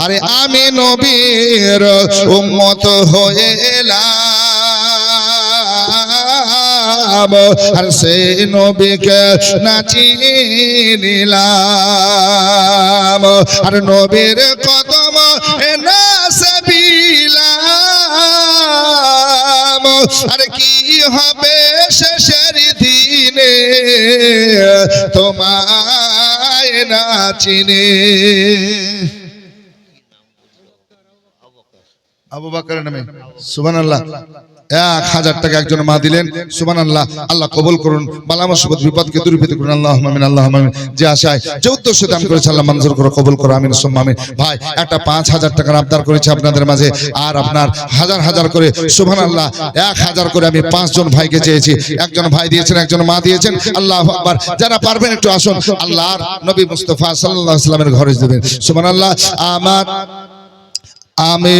আরে আমি নবীর উম্মত হয়ে এলাম আর সেই নবীকে নাচিয়ে নিলাম। আর নবীর কদম না সবিলাম আর কি হবে শেষের দিনে? তোমায় না চিনে সুবান আল্লাহ এক হাজার টাকা একজন মা দিলেন। সুবান আল্লাহ আল্লাহ করুন। বিপদকে করুন। আল্লাহ আল্লাহ যে আশায় আল্লাহ করে আমিন ভাই, একটা পাঁচ হাজার আবদার করেছে আপনাদের মাঝে। আর আপনার হাজার হাজার করে সুবহান আল্লাহ এক হাজার করে আমি পাঁচজন ভাইকে চেয়েছি। একজন ভাই দিয়েছেন, একজন মা দিয়েছেন। আল্লাহ আকবার। যারা পারবেন একটু আসুন। আল্লাহর নবী মুস্তফা সাল্লামের ঘরে দেবেন সুবহান আল্লাহ আমার, আমি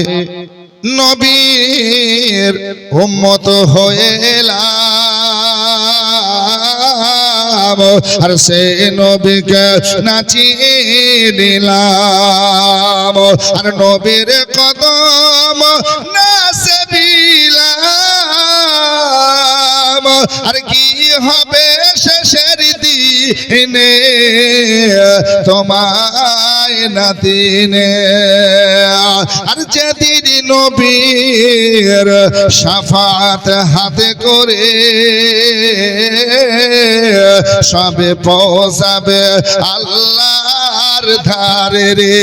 নবীর উম্মত হয়ে এলাম আর সে নবীকে নাচিয়ে দিলাম, আর নবীর কদম নাচে দিলাম আর কি হবে শেষের দিনে? তোমায় না দিনে আর যেদিন নবীর সাফাত হাতে করে সবে পৌঁছাবে আল্লাহর ধারে রে।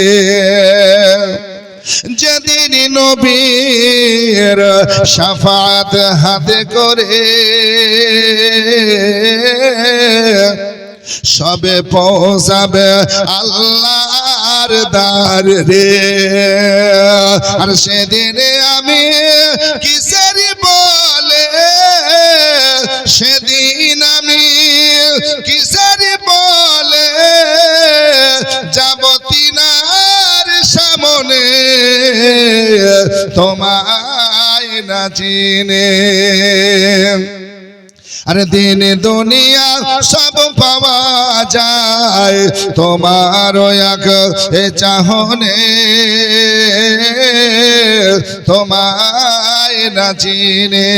যেদিন নবীর সাফাত হাতে করে সবে পৌঁছাবে আল্লাহর দার রে। আর সেদিন আমি কিসের বলে? সেদিন আমি কিসের বলে? যাব তিনার সামনে তোমায় না চিনে। আরে দিন দুনিয়া সব পাওয়া যায়। তোমার এক এ চাহনে। তোমায় না চিনে।